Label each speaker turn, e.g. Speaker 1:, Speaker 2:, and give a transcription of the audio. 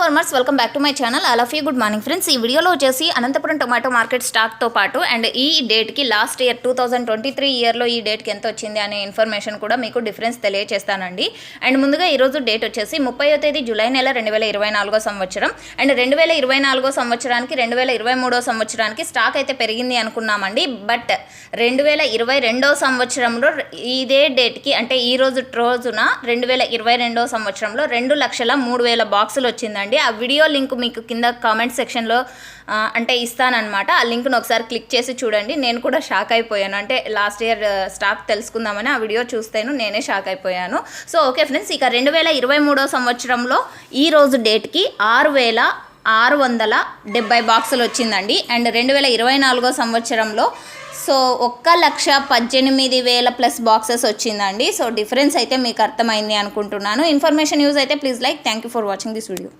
Speaker 1: Farmers welcome back to my channel. అలఫీ good morning friends. ఈ వీడియోలో వచ్చేసి అనంతపురం టొమాటో మార్కెట్ స్టాక్తో పాటు అండ్ ఈ డేట్కి last year two thousand twenty three ఇయర్లో ఈ డేట్కి ఎంత వచ్చింది అనే ఇన్ఫర్మేషన్ కూడా మీకు డిఫరెన్స్ తెలియజేస్తానండి అండ్ ముందుగా ఈరోజు డేట్ వచ్చేసి ముప్పైవ తేదీ జూలై నెల రెండు వేల ఇరవై నాలుగో సంవత్సరం. అండ్ రెండు వేల ఇరవై నాలుగో సంవత్సరానికి రెండు వేల ఇరవై మూడో సంవత్సరానికి స్టాక్ అయితే పెరిగింది అనుకున్నామండి. బట్ రెండు వేల ఇరవై రెండో సంవత్సరంలో ఇదే డేట్కి అంటే ఈ రోజు రోజున రెండు వేల ఇరవై రెండో సంవత్సరంలో రెండు లక్షల మూడు వేల బాక్సులు వచ్చిందండి. ఆ వీడియో లింక్ మీకు కింద కామెంట్ సెక్షన్లో అంటే ఇస్తానమాట ఆ లింక్ను ఒకసారి క్లిక్ చేసి చూడండి. నేను కూడా షాక్ అయిపోయాను. అంటే లాస్ట్ ఇయర్ స్టాక్ తెలుసుకుందామని ఆ వీడియో చూస్తేను నేనే షాక్ అయిపోయాను. సో ఓకే ఫ్రెండ్స్ ఇక రెండు వేల ఇరవై మూడో సంవత్సరంలో ఈ రోజు డేట్కి ఆరు వేల ఆరు వందల డెబ్బై బాక్సులు వచ్చిందండి. అండ్ రెండు వేల ఇరవై నాలుగో సంవత్సరంలో సో ఒక్క లక్ష పద్దెనిమిది వేల ప్లస్ బాక్సెస్ వచ్చిందండి. సో డిఫరెన్స్ అయితే మీకు అర్థమైంది అనుకుంటున్నాను. ఇన్ఫర్మేషన్ యూజ్ అయితే please like. Thank you for watching this video.